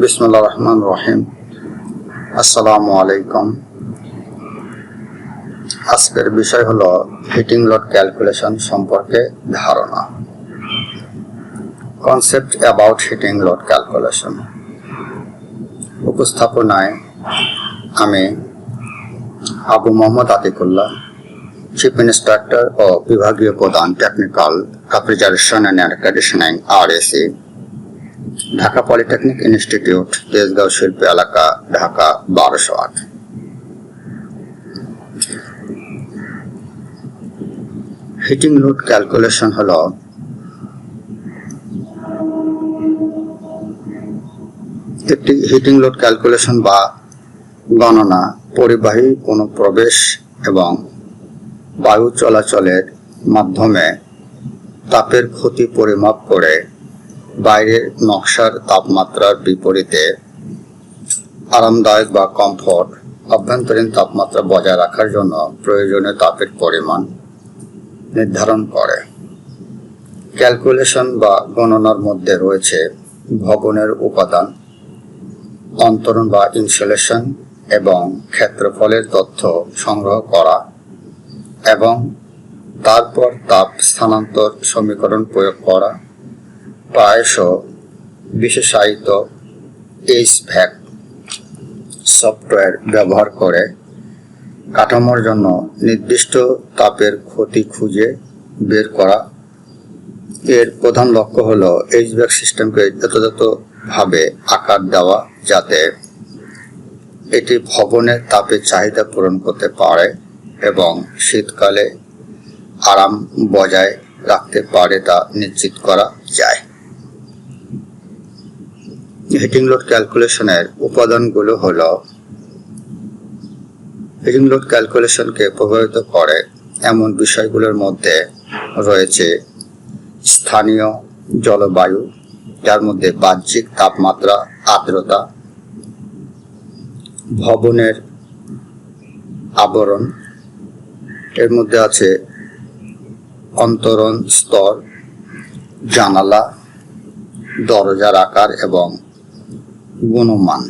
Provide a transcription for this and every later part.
বিসমুল্লাহ রহমান রহিম আসসালামু আলাইকুম আজকের বিষয় হলো হিটিং লোড ক্যালকুলেশন সম্পর্কে ধারণা। Concept about heating load calculation. উপস্থাপনায় আমি আবু মোহাম্মদ আতিকুল্লাহ, চিফ ইন্সট্রাক্টর ও বিভাগীয় প্রধান technical refrigeration and air conditioning R A C Dhaka polytechnic institute, Tejgaon শিল্প এলাকা, ঢাকা, বারোশো আট। হিটিং লোড ক্যালকুলেশন হলো একটি হিটিং লোড ক্যালকুলেশন বা গণনা, পরিবাহী কোনো প্রবেশ এবং বায়ু চলাচলের মাধ্যমে তাপের ক্ষতি পরিমাপ করে বাইরের নকশার তাপমাত্রার বিপরীতে আরামদায়ক বা কমফোর্ট অভ্যন্তরীণ তাপমাত্রা বজায় রাখার জন্য প্রয়োজনীয় তাপের পরিমাণ নির্ধারণ করে। ক্যালকুলেশন বা গণনার মধ্যে রয়েছে ভবনের উপাদান, অন্তরণ বা ইনসুলেশন এবং ক্ষেত্রফলের তথ্য সংগ্রহ করা এবং তারপর তাপ স্থানান্তর সমীকরণ প্রয়োগ করা প্রায়শ বিশেষায়িত এইচ ভ্যাক সফটওয়্যার ব্যবহার করে কাঠামোর জন্য নির্দিষ্ট তাপের ক্ষতি খুঁজে বের করা। এর প্রধান লক্ষ্য হলো এইচভ্যাক সিস্টেমকে যথাযথভাবে আকার দেওয়া যাতে এটি ভবনের তাপের চাহিদা পূরণ করতে পারে এবং শীতকালে আরাম বজায় রাখতে পারে তা নিশ্চিত করা যায়। হিটিং লোড ক্যালকুলেশনের উপাদানগুলো হলো হিটিং লোড ক্যালকুলেশনকে প্রভাবিত করে এমন বিষয়গুলোর মধ্যে রয়েছে স্থানীয় জলবায়ু, যার মধ্যে বাহ্যিক তাপমাত্রা, আর্দ্রতা, ভবনের আবরণ, এর মধ্যে আছে অন্তরণ স্তর, জানালা, দরজার আকার এবং গুণমান।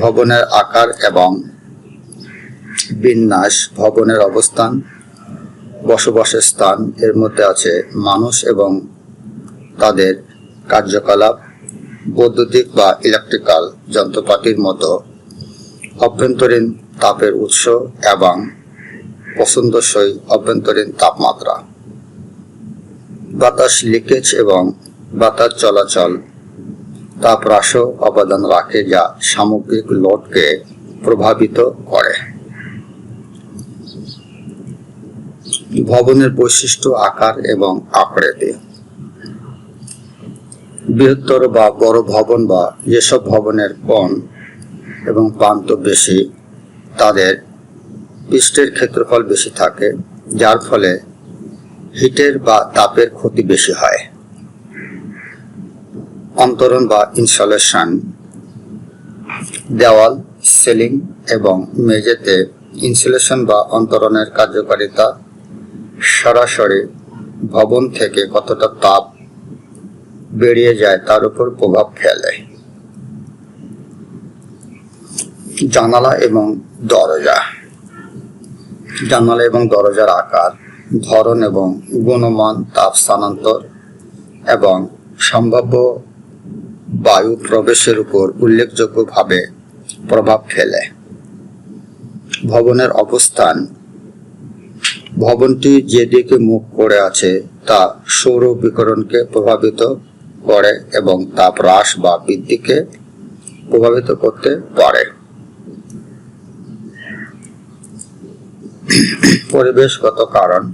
ভবনের আকার এবং বিন্যাস ভবনের অবস্থান, বসবাসের স্থান, এর মধ্যে আছে মানুষ এবং তাদের কার্যকলাপ, বৈদ্যুতিক বা ইলেকট্রিক্যাল যন্ত্রপাতির মতো অভ্যন্তরীণ তাপের উৎস এবং পছন্দসই অভ্যন্তরীণ তাপমাত্রা। বাতাস লিকেজ এবং বাতাস চলাচল তাপ হ্রাস অবদান রাখে যা সামগ্রিক লোডকে প্রভাবিত করে। ভবনের বৈশিষ্ট্য, আকার এবং আকৃতি। বৃহত্তর বা বড় ভবন বা যেসব ভবনের কোণ এবং প্রান্ত বেশি, তাদের পৃষ্ঠের ক্ষেত্রফল বেশি থাকে, যার ফলে হিটের বা তাপের ক্ষতি বেশি হয়। অন্তরণ বা ইনসলেশন। দেওয়াল, সিলিং এবং মেঝেতে ইনসুলেশন বা অন্তরণের কার্যকারিতা সরাসরি ভবন থেকে কতটা তাপ বেরিয়ে যায় তার উপর প্রভাব ফেলে। জানালা এবং দরজা। জানালা এবং দরজার আকার, ধরন এবং গুণমান, তাপ স্থানান্তর এবং সম্ভাব্য বায়ু প্রবেশের উপর উল্লেখযোগ্যভাবে প্রভাব ফেলে। ভবনের অবস্থান। ভবনটি যেদিকে মুখ করে আছে, তা সৌর বিকরণকে প্রভাবিত করে এবং তাপ হ্রাস বা বৃদ্ধিকে প্রভাবিত করতে পারে। পরিবেশগত কারণ।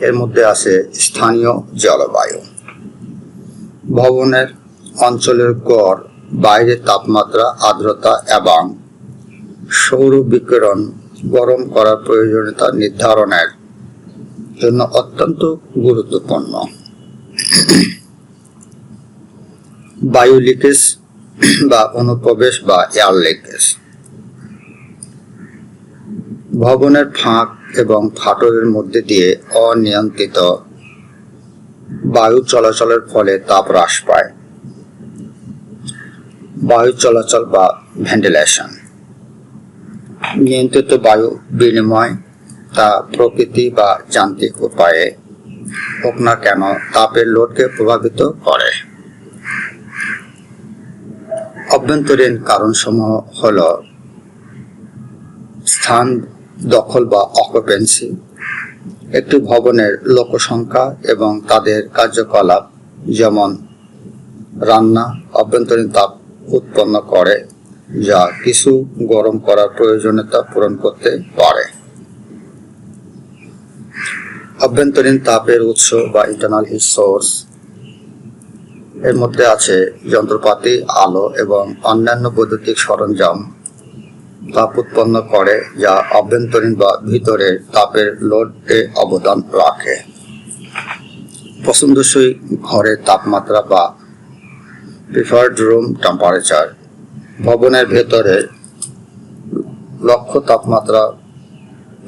এর মধ্যে আছে স্থানীয় জলবায়ু। ভবনের অঞ্চলের গড় বাইরের তাপমাত্রা, আর্দ্রতা এবং সৌর বিকিরণ গরম করার প্রয়োজনীয়তা নির্ধারণের জন্য অত্যন্ত গুরুত্বপূর্ণ। বায়ু লিকেজ বা অনুপ্রবেশ বা এয়ার লিকেজ। ভবনের ফাঁক এবং ফাটলের মধ্যে দিয়ে অনিয়ন্ত্রিত বায়ু চলাচলের ফলে তাপ হ্রাস পায়। বায়ু চলাচল বা ভেন্টিলেশন। নিয়ন্ত্রিত বায়ু বিনিময় তা প্রকৃতি বা যান্ত্রিক উপায়ে হোক না কেন তাপের লোডকে প্রভাবিত করে। অভ্যন্তরীণ কারণসমূহ হল স্থান দখল বা অকুপেন্সি একটি ভবনের লোকসংখ্যা এবং তাদের কার্যকলাপ, যেমন রান্না, অভ্যন্তরীণ তাপ উৎপন্ন করে, যা কিছু গরম করার প্রয়োজনীয়তা পূরণ করতে পারে। অভ্যন্তরীণ তাপের উৎস বা ইন্টারনাল হিট সোর্স এর মধ্যে আছে যন্ত্রপাতি, আলো এবং অন্যান্য বৈদ্যুতিক সরঞ্জাম। তাপ উৎপন্ন করে, যা অভ্যন্তরীণ বা ভিতরের তাপের লোডে অবদান রাখে। পছন্দসই ঘরের তাপমাত্রা বা প্রিফার্ড রুম টেম্পারেচার ভবনের ভেতরে লক্ষ্য তাপমাত্রা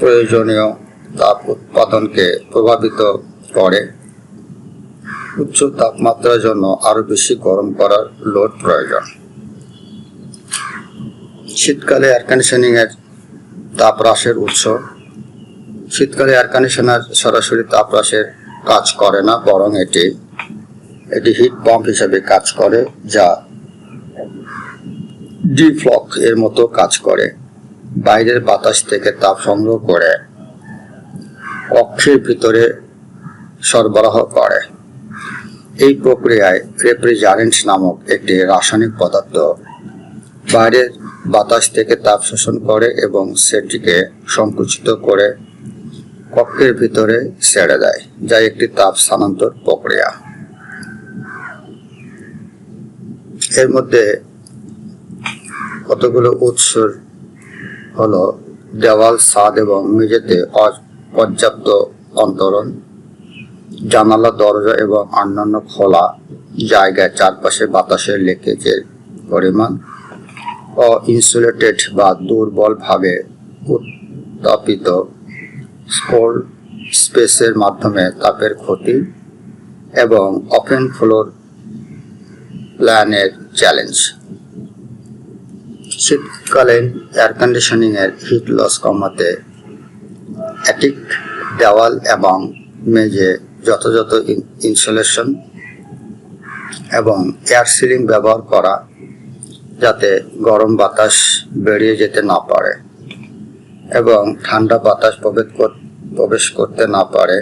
প্রয়োজনীয় তাপ উৎপাদনকে প্রভাবিত করে। উচ্চ তাপমাত্রার জন্য আরও বেশি গরম করার লোড প্রয়োজন। শীতকালে এয়ার কন্ডিশনিং এর তাপ হ্রাসের উৎস। শীতকালে এয়ার কন্ডিশনার সরাসরি তাপ হ্রাসের কাজ করে না, বরং এটি এটি হিট পাম্প হিসেবে কাজ করে, যা ডিফ্লক এর মতো কাজ করে। বাইরের বাতাস থেকে তাপ সংগ্রহ করে কক্ষের ভিতরে সরবরাহ করে। এই প্রক্রিয়ায় রেফ্রিজারেন্ট নামক একটি রাসায়নিক পদার্থ বাইরের বাতাস থেকে তাপ শোষণ করে এবং সেটিকে সংকুচিত করে কক্ষের ভিতরে ছেড়ে দেয়, যা একটি তাপ স্থানান্তর প্রক্রিয়া। এর মধ্যে কতগুলো উৎস হলো? দেওয়াল, ছাদ এবং মেঝেতে অ- পর্যাপ্ত অন্তরণ, জানালা, দরজা এবং অন্যান্য খোলা জায়গায় চারপাশে বাতাসের লিকেজের পরিমাণ ও ইনসুলেটেড বা দুর্বলভাবে উত্তাপিত স্পোর স্পেসের মাধ্যমে তাপের ক্ষতি এবং ওপেন ফ্লোর প্ল্যানের চ্যালেঞ্জ শীতকালীন এয়ার কন্ডিশনিং এর হিট লস কমাতে অ্যাটিক দেওয়াল এবং মেঝে যথাযথ ইনসুলেশন এবং এয়ার সিলিং ব্যবহার করা যাতে গরম বাতাস বেরিয়ে যেতে না পারে এবং ঠান্ডা বাতাস প্রবেশ করতে না পারে।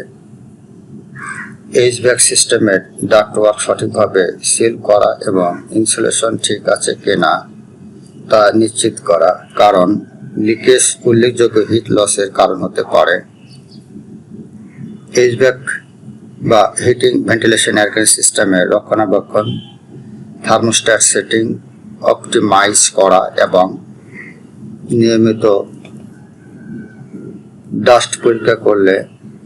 এইচব্যাক সিস্টেমের ডাক্টওয়ার্ক সঠিকভাবে সিল করা এবং ইনসুলেশন ঠিক আছে কিনা তা নিশ্চিত করা, কারণ লিকেজ উল্লেখযোগ্য হিট লসের কারণ হতে পারে। এইচব্যাক বা হিটিং ভেন্টিলেশন এয়ার সিস্টেমের রক্ষণাবেক্ষণ থার্মোস্ট্যাট সেটিং অপটিমাইজ করা এবং নিয়মিত ডাস্ট পরীক্ষা করলে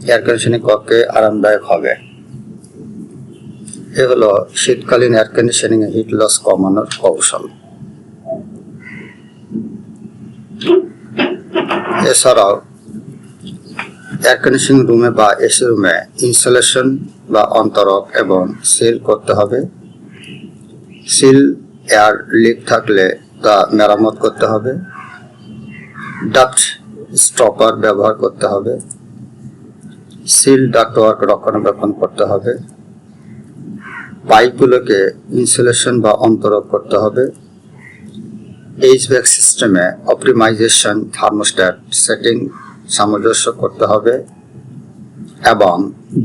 এয়ার কন্ডিশনিং কক্ষে আরামদায়ক হবে। এ হলো শীতকালীন এয়ার কন্ডিশনিং এ হিট লস কমানোর কৌশল। এছাড়াও এয়ার কন্ডিশনিং রুমে বা এসি রুমে ইনস্টলেশন বা অন্তরক এবং সিল করতে হবে। সিল এয়ার লিক থাকলে তা মেরামত করতে হবে। ডাক্ট স্টপার ব্যবহার করতে হবে। সিল ডাক্টওয়ার্ক রক্ষণাবেক্ষণ করতে হবে। পাইপগুলোকে ইনসুলেশন বা অন্তরক করতে হবে। এইচব্যাক সিস্টেমে অপটিমাইজেশন থার্মোস্ট্যাট সেটিং সামঞ্জস্য করতে হবে এবং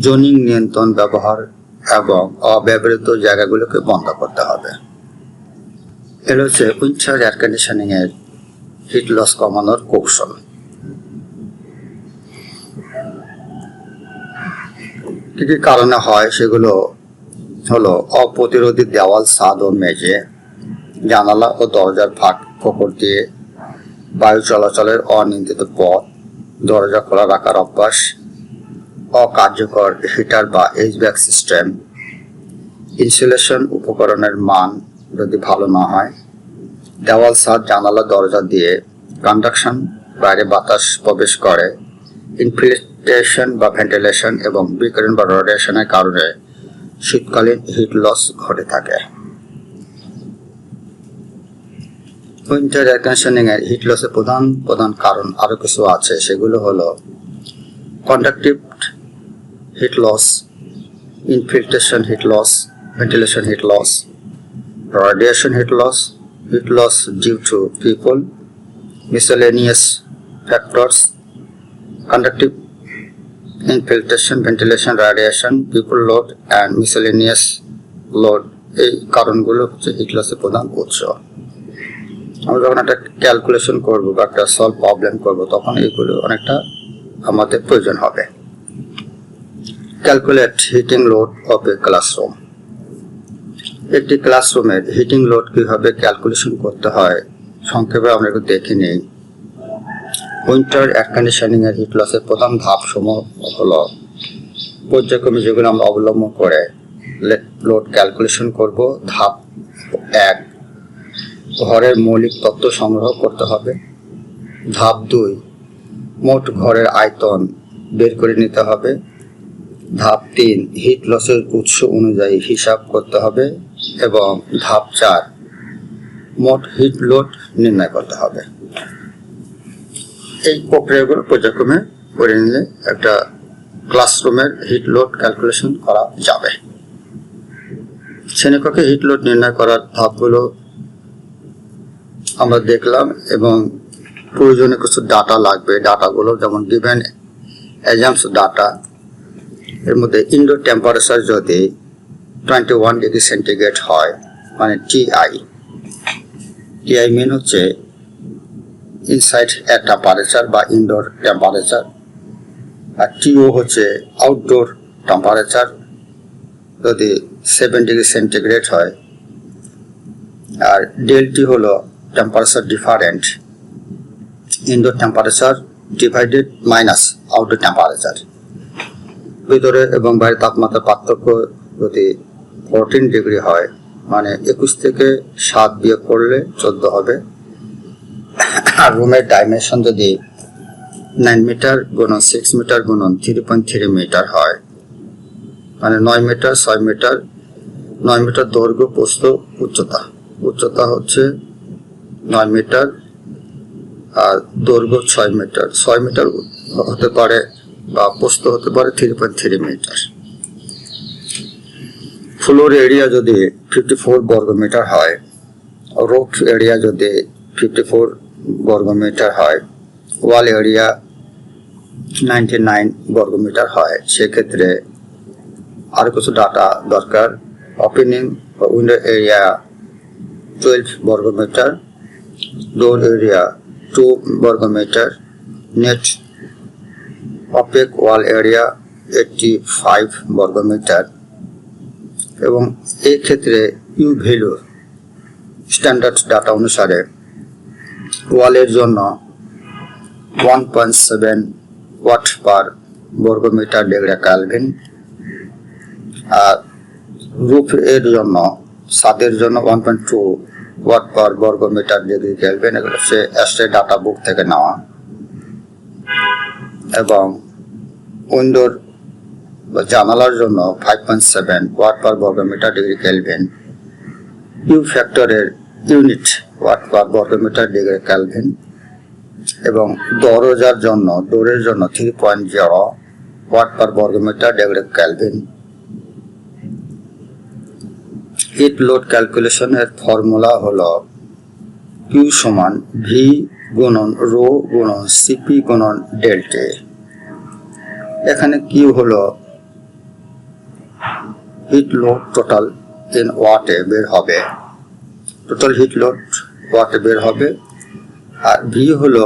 জোনিং নিয়ন্ত্রণ ব্যবহার এবং অব্যবহৃত জায়গাগুলোকে বন্ধ করতে হবে। এর হচ্ছে উইন্টার এয়ার কন্ডিশনিং এর হিট লস কমানোর কৌশল। কি কি কারণে হয় সেগুলো হলো অপ্রতিরোধী দেওয়াল, ছাদ ও মেঝে, জানালা ও দরজার ফাঁক ফোকর দিয়ে বায়ু চলাচলের অনিয়ন্ত্রিত পথ, দরজা খোলা রাখার অভ্যাস, অকার্যকর হিটার বা এইচব্যাক সিস্টেম, ইনসুলেশন উপকরণের মান যদি ভালো না হয়, দেওয়াল, ছাদ, জানালা, দরজা দিয়ে কন্ডাকশন, বাইরে বাতাস প্রবেশ করে ইনফিল্ট্রেশন বা ভেন্টিলেশন এবং বিকিরণ বা রেডিয়েশনের কারণে শীতকালীন হিট লস ঘটে থাকে। উইন্টার এয়ার কন্ডিশনিং এর হিট লসের প্রধান প্রধান কারণ আরও কিছু আছে। সেগুলো হলো conductive heat loss infiltration heat loss ventilation heat loss radiation heat loss, heat loss due to people, miscellaneous factors, conductive infiltration, ventilation radiation, people load and miscellaneous load এই কারণগুলো হচ্ছে হিট প্রধান উৎস। আমরা যখন একটা ক্যালকুলেশন করব বা একটা সলভ প্রবলেম করব তখন এইগুলো অনেকটা আমাদের প্রয়োজন হবে। Calculate heating load of a classroom একটি ক্লাসরুমের হিটিং লোড কীভাবে ক্যালকুলেশন করতে হয় সংক্ষেপে আমরা একটু দেখে নিই। উইন্টার এয়ার কন্ডিশনিং এর হিট লসের প্রধান ধাপ সমূহ হলো পর্যায়ক্রমে যেগুলো আমরা অবলম্বন করে লোড ক্যালকুলেশন করব, ধাপ এক, ঘরের মৌলিক তত্ত্ব সংগ্রহ করতে হবে। ধাপ দুই, মোট ঘরের আয়তন বের করে নিতে হবে। ধাপ তিন হিট লসের উৎস অনুযায়ী হিসাব করতে হবে এবং ধাপ চার, মোট হিট লোড নির্ণয় করতে হবে। এই প্রক্রিয়াগুলো পর্যায়ক্রমে করে নিলে একটা ক্লাসরুমের হিট লোড ক্যালকুলেশন করা যাবে। শ্রেণীকক্ষে হিট লোড নির্ণয় করার ধাপগুলো আমরা দেখলাম এবং প্রয়োজনীয় কিছু ডাটা লাগবে। ডাটাগুলো যেমন গিভেন এজামস ডাটা এর মধ্যে ইনডোর টেম্পারেচার যদি টোয়েন্টি ওয়ান ডিগ্রি সেন্টিগ্রেড হয় মানে T I T I mean হচ্ছে ইনসাইড এয়ার টেম্পারেচার বা ইনডোর টেম্পারেচার আর টিও হচ্ছে আউটডোর টেম্পারেচার যদি সেভেন ডিগ্রি সেন্টিগ্রেড হয়, আর ডেলটি হলো temperature different indoor temperature divided minus outdoor temperature ভিতরে এবং বাইরে তাপমাত্রার পার্থক্য যদি ফোরটিন ডিগ্রি হয় মানে একুশ থেকে সাত বিয়োগ করলে চোদ্দ হবে। রুমের ডাইমেনশন যদি নাইন মিটার গুণন সিক্স মিটার গুণন থ্রি পয়েন্ট থ্রি মিটার হয় মানে নয় মিটার ছয় মিটার নয় মিটার দৈর্ঘ্য প্রস্থ উচ্চতা। উচ্চতা হচ্ছে নয় মিটার আর দৈর্ঘ্য ছয় মিটার ছয় মিটার হতে পারে বা প্রস্থ হতে পারে three point three metre floor area যদি ফিফটি ফোর বর্গ মিটার হয় রোড এরিয়া যদি ফিফটি ফোর বর্গ মিটার হয়। ওয়াল এরিয়া নাইনটি নাইন বর্গ মিটার হয়। সেক্ষেত্রে আর কিছু ডাটা দরকার। ওপেনিং বা উইন্ডো এরিয়া টুয়েলভ বর্গ মিটার ডোর এরিয়া টু বর্গ metre net opaque wall area eighty five বর্গমিটার এবং এই ক্ষেত্রে ইউ ভ্যালু স্ট্যান্ডার্ড ডাটা অনুসারে ওয়ালের জন্য one point seven watt per বর্গমিটার ডিগ্রি ক্যালভিন আর রুফ এর জন্য, ছাদের জন্য one point two watt per বর্গমিটার ডিগ্রি ক্যালভিন এগুলো সে অ্যাস্টে ডাটা বুক থেকে নেওয়া। এবং উইন্ডোর জানালার জন্য five point seven watt per বর্গমিটার ডিগ্রি ক্যালভিন ইউ ফ্যাক্টরের ইউনিট ওয়াট পার বর্গমিটার ডিগ্রি ক্যালভিন এবং দরজার জন্য, দৌড়ের জন্য three point zero watt per বর্গমিটার, ডিগ্রি ক্যালভিন। হিট লোড ক্যালকুলেশনের ফর্মুলা হলো কিউ সমান ভি গুণন রো গুণন সিপি গুণন ডেল্টে এখানে কিউ হলো হিট লোড টোটাল ইন ওয়াটে বের হবে। টোটাল হিট লোড ওয়াটে বের হবে। আর ভি হলো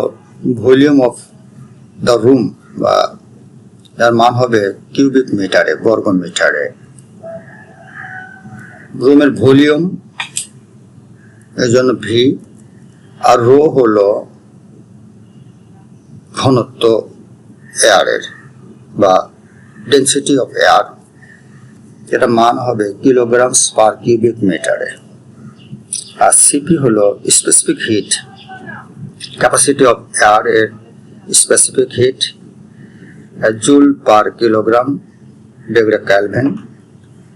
ভলিউম অফ দ্য রুম বা যার মান হবে কিউবিক মিটারে বর্গ মিটারে রুমের ভলিউম এর জন্য ভি আর রো হলো ঘনত্ব এয়ারের বা ডেন্সিটি অফ এয়ার এটা মান হবে কিলোগ্রামস পার কিউবিক মিটারে আর সিপি হলো specific heat capacity of air এর specific heat joule per kilogram degree kelvin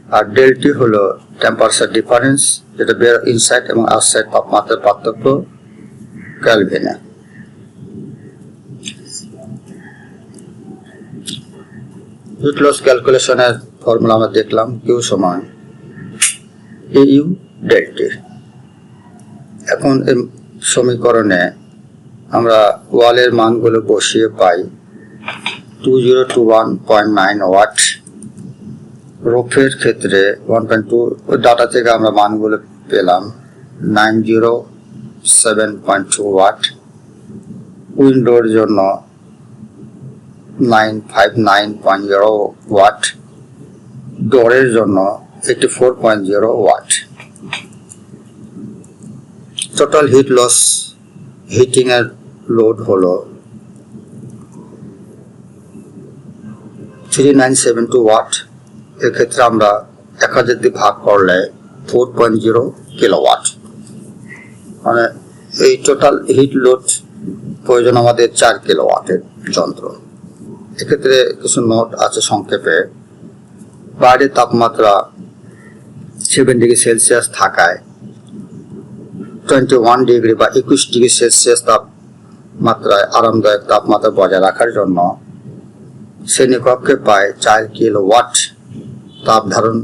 আর ডেলটি হলো টেম্পারেচার ডিফারেন্স যেটা বের ইনসাইড এবং আউটসাইড তাপমাত্রার পার্থক্য ক্যালভিনে হিট লস ক্যালকুলেশনের ফর্মুলা আমরা দেখলাম কিউ সমান এ ইউ ডেল্টি এখন এই সমীকরণে আমরা ওয়ালের মানগুলো বসিয়ে পাই two zero two one point nine watt রোফের ক্ষেত্রে ওয়ান পয়েন্ট টু ডাটা থেকে আমরা মানগুলো পেলাম nine zero seven point two watt উইন্ডোর জন্য nine five nine point zero watt ডোরের জন্য eighty four point zero watt total heat loss heating এর লোড হলো three nine seven two watt এক্ষেত্রে আমরা এক হাজার দিয়ে ভাগ করলে four point zero kilo watt মানে এই টোটাল হিট লোড প্রয়োজন আমাদের চার কিলো ওয়াটের যন্ত্র। এক্ষেত্রে কিছু নোট আছে সংক্ষেপে। বাইরের তাপমাত্রা সেভেন ডিগ্রি সেলসিয়াস থাকায় টোয়েন্টি ওয়ান ডিগ্রি বা একুশ ডিগ্রি সেলসিয়াস তাপমাত্রায় আরামদায়ক তাপমাত্রা বজায় রাখার জন্য শ্রেণীকক্ষে প্রায় চার কিলো ওয়াট তাপ ধারণ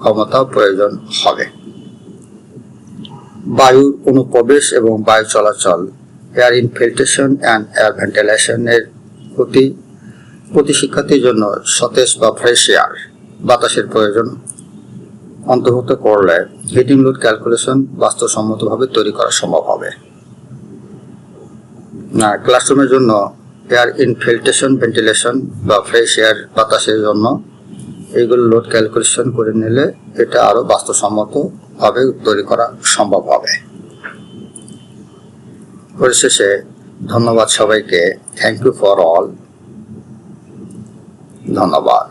ক্ষমতা প্রয়োজন হবে। বায়ুর অনুপ্রবেশ এবং বায়ু চলাচল এয়ার ইনফিল্ট্রেশন অ্যান্ড এয়ার ভেন্টিলেশনের প্রতি প্রতি শিক্ষার্থীর জন্য সতেজ বা ফ্রেশ এয়ার বাতাসের প্রয়োজন। অন্তর্ভুক্ত করলে হিটিং লোড ক্যালকুলেশন বাস্তবসম্মতভাবে তৈরি করা সম্ভব হবে। না, ক্লাসরুমের জন্য এয়ার ইনফিল্ট্রেশন, ভেন্টিলেশন বা ফ্রেশ এয়ার বাতাসের জন্য এইগুলো লোড ক্যালকুলেশন করে নিলে এটা আরও বাস্তবসম্মতভাবে তৈরি করা সম্ভব হবে। পরিশেষে ধন্যবাদ সবাইকে। থ্যাংক ইউ ফর অল ধন্যবাদ।